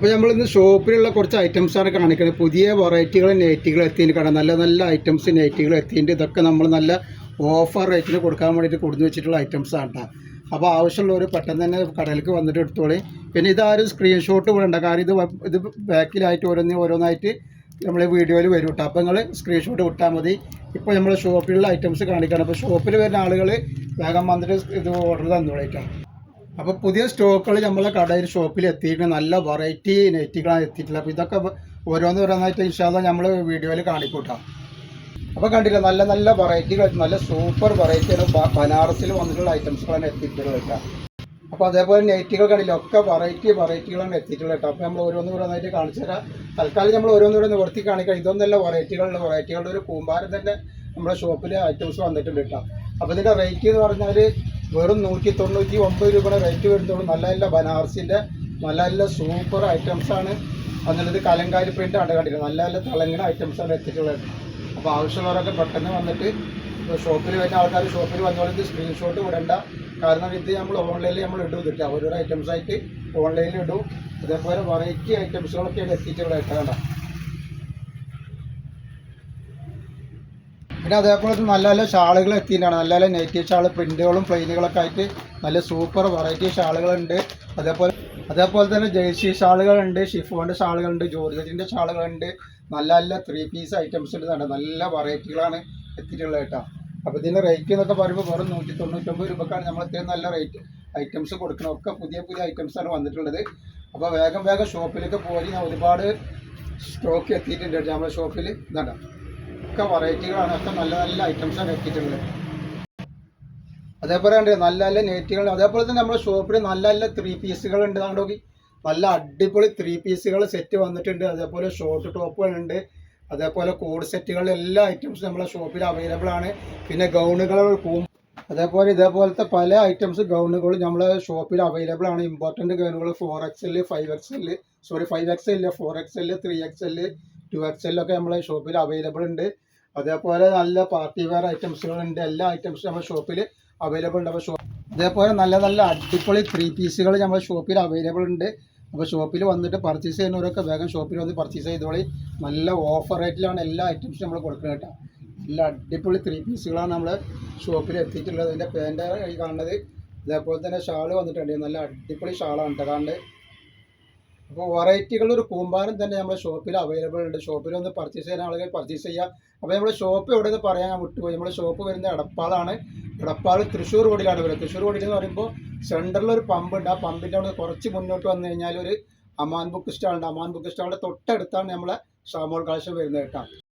അപ്പോൾ നമ്മളിന്ന് ഷോപ്പിലുള്ള കുറച്ച് ഐറ്റംസ് ആണ് കാണിക്കുന്നത്. പുതിയ വെറൈറ്റികൾ നെറ്റുകൾ എത്തിയിട്ട് കാണാം നല്ല നല്ല ഐറ്റംസ് നെറ്റുകൾ എത്തിയിട്ട് ഇതൊക്കെ നമ്മൾ നല്ല ഓഫർ റേറ്റിന് കൊടുക്കാൻ വേണ്ടിയിട്ട് കൊടുത്തു വെച്ചിട്ടുള്ള ഐറ്റംസ് ആണ് കേട്ടോ അപ്പോൾ ആവശ്യമുള്ളവർ പെട്ടെന്ന് തന്നെ കടയിലേക്ക് വന്നിട്ട് എടുത്തോളി. പിന്നെ ഇതാരും സ്ക്രീൻഷോട്ട് വിടണ്ട. കാരണം ഇത് ഇത് ബാക്കിലായിട്ട് ഓരോന്ന് ഓരോന്നായിട്ട് നമ്മൾ വീഡിയോയിൽ വരും കേട്ടോ അപ്പോൾ നിങ്ങൾ സ്ക്രീൻഷോട്ട് വിട്ടാൽ മതി. ഇപ്പോൾ നമ്മൾ ഷോപ്പിലുള്ള ഐറ്റംസ് കാണിക്കണം. അപ്പോൾ ഷോപ്പിൽ വരുന്ന ആളുകൾ വേഗം വന്നിട്ട് ഇത് ഓർഡർ തന്നോളേക്കാം അപ്പോൾ പുതിയ സ്റ്റോക്കുകൾ നമ്മളെ കടയിൽ ഷോപ്പിൽ എത്തിയിട്ടുണ്ട്. നല്ല വെറൈറ്റി നെറ്റുകളാണ് എത്തിയിട്ടുള്ളത്. അപ്പോൾ ഇതൊക്കെ ഓരോന്ന് ഓരോന്നായിട്ട് ഇൻഷാല്ല നമ്മൾ വീഡിയോയിൽ കാണിക്കൂട്ടാ. അപ്പോൾ കണ്ടില്ല നല്ല നല്ല വെറൈറ്റികൾ നല്ല സൂപ്പർ വെറൈറ്റിയാണ് ബനാറസിൽ വന്നിട്ടുള്ള ഐറ്റംസുകളാണ് എത്തിയിട്ടുള്ളത് കേട്ടോ. അപ്പോൾ അതേപോലെ നെറ്റുകൾ കണ്ടില്ല ഒക്കെ വെറൈറ്റി വെറൈറ്റികളാണ് എത്തിയിട്ടുള്ളത് കേട്ടോ. അപ്പോൾ നമ്മൾ ഓരോന്ന് ഓരോന്നായിട്ട് കാണിച്ചു തരാം. തൽക്കാലം നമ്മൾ ഓരോന്ന് ഓരോന്ന് നിവർത്തി കാണിക്കാം. ഇതൊന്നല്ല വെറൈറ്റികളുടെ വെറൈറ്റികളുടെ ഒരു കൂമ്പാരം തന്നെ നമ്മുടെ ഷോപ്പിലെ ഐറ്റംസ് വന്നിട്ടുണ്ട് കേട്ടോ. അപ്പോൾ ഇതിന്റെ റേറ്റ് എന്ന് പറഞ്ഞാൽ വെറും നൂറ്റി തൊണ്ണൂറ്റി ഒമ്പത് രൂപയുടെ റേറ്റ് വരുന്നുള്ളൂ. നല്ല നല്ല ബനാറസിന്റെ നല്ല നല്ല സൂപ്പർ ഐറ്റംസാണ് എന്നുള്ളത് കലങ്കാരി പ്രിന്റ് ആണ് കണ്ടില്ല നല്ല നല്ല തിളങ്ങുന്ന ഐറ്റംസാണ് എത്തിയിട്ടുള്ളത്. അപ്പോൾ ആവശ്യമുള്ളവരൊക്കെ പെട്ടെന്ന് വന്നിട്ട് ഷോപ്പിൽ വരുന്ന ആൾക്കാർ ഷോപ്പിൽ വന്നോളത് സ്ക്രീൻഷോട്ട് വിടണ്ട. കാരണം ഇത് നമ്മൾ ഓൺലൈനിൽ നമ്മൾ ഇടും കിട്ടുക ഓരോരോ ഐറ്റംസായിട്ട് ഓൺലൈനിൽ ഇടും. അതേപോലെ വെറൈറ്റി ഐറ്റംസുകളൊക്കെയാണ് എത്തിയിട്ടുള്ളത്. കേട്ടോ പിന്നെ അതേപോലെ നല്ല നല്ല ഷാളുകൾ എത്തിയിട്ടാണ് നല്ല നല്ല നെറ്റീവ് ഷാൾ പ്രിന്റുകളും പ്ലെയിനുകളൊക്കെ ആയിട്ട് നല്ല സൂപ്പർ വെറൈറ്റി ഷാളുകളുണ്ട്. അതേപോലെ അതേപോലെ തന്നെ ജേഴ്സി ഷാളുകളുണ്ട് ഷിഫോണിന്റെ ഷാളുകളുണ്ട് ജോർജറ്റിന്റെ ഷാളുകളുണ്ട്. നല്ല നല്ല ത്രീ പീസ് ഐറ്റംസ് ഉണ്ട് നല്ല വെറൈറ്റികളാണ് എത്തിയിട്ടുള്ളത് കേട്ടോ. അപ്പോൾ ഇതിന്റെ റേറ്റ് എന്നൊക്കെ പറയുമ്പോൾ വെറും നൂറ്റി തൊണ്ണൂറ്റൊമ്പത് രൂപക്കാണ് നമ്മൾ ഇത്രയും നല്ല റേറ്റ് ഐറ്റംസ് കൊടുക്കണം ഒക്കെ പുതിയ പുതിയ ഐറ്റംസാണ് വന്നിട്ടുള്ളത്. അപ്പോൾ വേഗം വേഗം ഷോപ്പിലേക്ക് പോയി. ഞാൻ ഒരുപാട് സ്റ്റോക്ക് എത്തിയിട്ടുണ്ട് നമ്മുടെ ഷോപ്പിൽ ഇതാണ്ടോ ഒക്കെ വെറൈറ്റികളാണ് ഒക്കെ നല്ല നല്ല ഐറ്റംസാണ് എത്തിയിട്ടുള്ളത് അതേപോലെ ഉണ്ട് നല്ല നല്ല നെറ്റുകൾ അതേപോലെ തന്നെ നമ്മുടെ ഷോപ്പിൽ നല്ല നല്ല ത്രീ പീസുകൾ ഉണ്ട്. നോക്കി. നല്ല അടിപൊളി ത്രീ പീസുകൾ സെറ്റ് വന്നിട്ടുണ്ട്. അതേപോലെ ഷോർട്ട് ടോപ്പുകളുണ്ട് അതേപോലെ കോഡ് സെറ്റുകൾ എല്ലാ ഐറ്റംസും നമ്മുടെ ഷോപ്പിൽ അവൈലബിൾ ആണ്. പിന്നെ ഗൗണുകൾ അതേപോലെ ഇതേപോലത്തെ പല ഐറ്റംസ് ഗൗണുകൾ നമ്മളെ ഷോപ്പിൽ അവൈലബിൾ ആണ്. Important ഗൗണുകൾ four X L five X L sorry five X L four X L three X L two X എല്ലൊക്കെ നമ്മളെ ഷോപ്പിൽ അവൈലബിൾ ഉണ്ട്. അതേപോലെ നല്ല പാർട്ടി വെയർ ഐറ്റംസുകളുണ്ട് എല്ലാ ഐറ്റംസും നമ്മുടെ ഷോപ്പിൽ അവൈലബിൾ ഉണ്ട്. അപ്പോൾ അതേപോലെ നല്ല നല്ല അടിപൊളി ത്രീ പീസുകൾ നമ്മുടെ ഷോപ്പിൽ അവൈലബിൾ ഉണ്ട്. അപ്പോൾ ഷോപ്പിൽ വന്നിട്ട് പർച്ചേസ് ചെയ്യുന്നവരൊക്കെ വേഗം ഷോപ്പിൽ വന്ന് പർച്ചേസ് ചെയ്തോളി. നല്ല ഓഫർ റേറ്റിലാണ് എല്ലാ ഐറ്റംസും നമ്മൾ കൊടുക്കുന്നത് കേട്ടോ. നല്ല അടിപൊളി ത്രീ പീസുകളാണ് നമ്മൾ ഷോപ്പിൽ എത്തിയിട്ടുള്ളത്. ഇതിന്റെ പേന്റെ കാണുന്നത്. അതേപോലെ തന്നെ ഷാൾ വന്നിട്ടുണ്ട്. നല്ല അടിപൊളി ഷാളാണ് കേട്ടോ. കാണുന്നത് അപ്പോൾ വെറൈറ്റികളുടെ ഒരു കൂമ്പാരം തന്നെ നമ്മുടെ ഷോപ്പിൽ അവൈലബിൾ ഉണ്ട്. ഷോപ്പിൽ ഒന്ന് പർച്ചേസ് ചെയ്യാൻ ആളുകൾ പർച്ചേസ് ചെയ്യുക അപ്പോൾ നമ്മുടെ ഷോപ്പ് എവിടെ നിന്ന് പറയാൻ വിട്ടുപോയി. നമ്മുടെ ഷോപ്പ് വരുന്നത് എടപ്പാളാണ്. എടപ്പാൾ തൃശ്ശൂർ റോഡിലാണ് വരുന്നത്. തൃശ്ശൂർ റോഡിൽ എന്ന് പറയുമ്പോൾ സെന്ററിൽ ഒരു പമ്പ് ഉണ്ട്. ആ പമ്പിന്റെ അവിടെ കുറച്ച് മുന്നോട്ട് വന്നു കഴിഞ്ഞാൽ ഒരു അമാൻ ബുക്ക് സ്റ്റാൾ ഉണ്ട്. അമാൻ ബുക്ക് സ്റ്റാളിന്റെ തൊട്ടടുത്താണ് നമ്മളെ ഷാമോൾ കളക്ഷൻ വരുന്നത് കേട്ടോ.